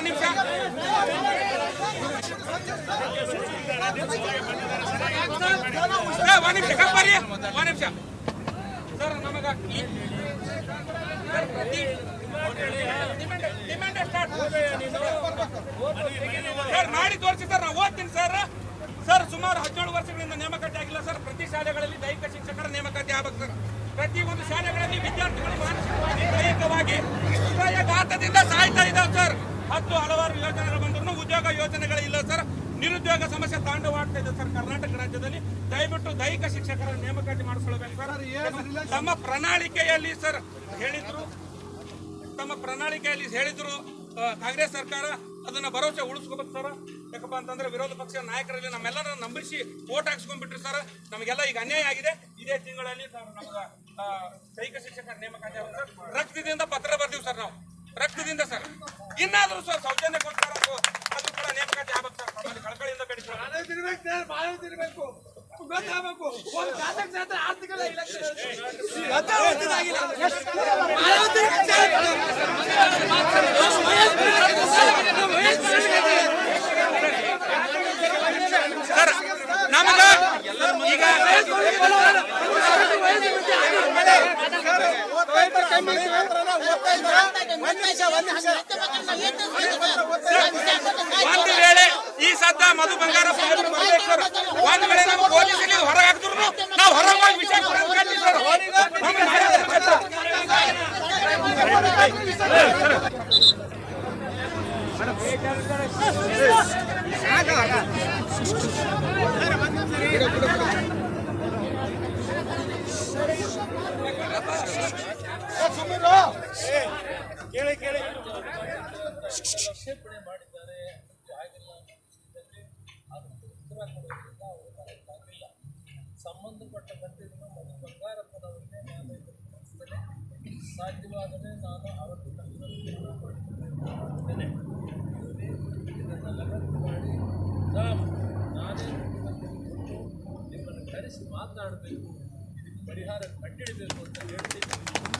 ಒಂದ್ ನಿಮಿಷ ಒಂದ್ ನಿಮಿಷ ಕಪ್ಪರಿ ಒಂದ್ ನಿಮಿಷ ಸರ್ ನಮಗ ಸರ್ ಮಾಡಿ ತೋರಿಸಿ ಸರ್ ನಾವು ಓದ್ತೀನಿ ಸರ್ ಸರ್ ಸುಮಾರು ಹದಿನೇಳು ವರ್ಷಗಳಿಂದ ನೇಮಕಾತಿ ಆಗಿಲ್ಲ ಸರ್ ಪ್ರತಿ ಶಾಲೆಗಳಲ್ಲಿ ದೈಹಿಕ ಶಿಕ್ಷಕರ ನೇಮಕಾತಿ ಆಗ್ಬೇಕು ಸರ್ ಪ್ರತಿ ಒಂದು ಶಾಲೆಗಳಲ್ಲಿ ವಿದ್ಯಾರ್ಥಿಗಳು ಮಾನಸಿಕವಾಗಿ ದೈಹಿಕವಾಗಿ ಹೃದಯಘಾತದಿಂದ ಸಾಯ್ತಾ ಇದ್ದಾವೆ ಸರ್ ಹತ್ತು ಹಲವಾರು ಯೋಜನೆಗಳು ಬಂದ್ರು ಉದ್ಯೋಗ ಯೋಜನೆಗಳು ಇಲ್ಲ ಸರ್. ನಿರುದ್ಯೋಗ ಸಮಸ್ಯೆ ತಾಂಡವಾಡ್ತಾ ಇದೆ ಸರ್ ಕರ್ನಾಟಕ ರಾಜ್ಯದಲ್ಲಿ. ದಯವಿಟ್ಟು ದೈಹಿಕ ಶಿಕ್ಷಕರ ನೇಮಕಾತಿ ಮಾಡಿಸ್ಕೊಳ್ಬೇಕು ಸರ್. ತಮ್ಮ ಪ್ರಣಾಳಿಕೆಯಲ್ಲಿ ಸರ್ ಹೇಳಿದ್ರು. ತಮ್ಮ ಪ್ರಣಾಳಿಕೆಯಲ್ಲಿ ಹೇಳಿದ್ರು ಕಾಂಗ್ರೆಸ್ ಸರ್ಕಾರ ಅದನ್ನ ಭರವಸೆ ಉಳಿಸ್ಕೋಬೇಕು ಸರ್. ಯಾಕಪ್ಪ ಅಂತಂದ್ರೆ ವಿರೋಧ ಪಕ್ಷ ನಾಯಕರಲ್ಲಿ ನಮ್ಮೆಲ್ಲರ ನಂಬಿಸಿ ಓಟ್ ಹಾಕ್ಸ್ಕೊಂಡ್ಬಿಟ್ರಿ ಸರ್. ನಮಗೆಲ್ಲ ಈಗ ಅನ್ಯಾಯ ಆಗಿದೆ. ಇದೇ ತಿಂಗಳಲ್ಲಿ ಸರ್ ನಮ್ಗೆ ದೈಹಿಕ ಶಿಕ್ಷಕರ ನೇಮಕಾತಿ ರಕ್ತದಿಂದ ಪತ್ರ ಬರ್ತೀವಿ ಸರ್ ನಾವು. ರಕ್ತದಿಂದ ಸರ್ ಇನ್ನಾದರೂ ಸರ್ ಸೌಜನ್ಯ ಅದು ಅದು ಕೂಡ ನೇಮಕಾತಿ ಆಗ್ಬೇಕು ಸರ್ ನಮ್ಮಲ್ಲಿ ಕಳಕಳಿಯಿಂದ ಬೇಡಿಕೊಳ್ಳಬೇಕು ಸರ್, ನಮಗ ಈಗ ಒಂದು ವೇಳೆ ಈ ಸದ್ದ ಮಧು ಬಂಗಾರಪ್ಪ ಅವರು ಒಂದು ವೇಳೆ ನಾವು ಪೊಲೀಸಲ್ಲಿ ಹೊರಗೆ ಹಾಕಿದ್ರು ನಾವು ಹೊರಗೆ ಹೋಗಿ ಕೇಳಿ ಅದಕ್ಕಾಗಿಲ್ಲ ಸಂಬಂಧಪಟ್ಟ ಮಂತ್ರಿಗಳು ಮಧು ಬಂಗಾರಪ್ಪನವರಿಗೆ ನಾನು ಸಾಧ್ಯವಾದರೆ ನಾನು ಇವತ್ತು ಮಾಡಿದ್ದೇನೆ ಮಾಡಿ ರಾಮ್ ನಾನೇ ನಿಮ್ಮನ್ನು ಕರೆಸಿ ಮಾತನಾಡಬೇಕು. ಇದಕ್ಕೆ ಪರಿಹಾರ ಕಂಡುಹಿಡಬೇಕು ಅಂತ ಹೇಳ್ತೀನಿ.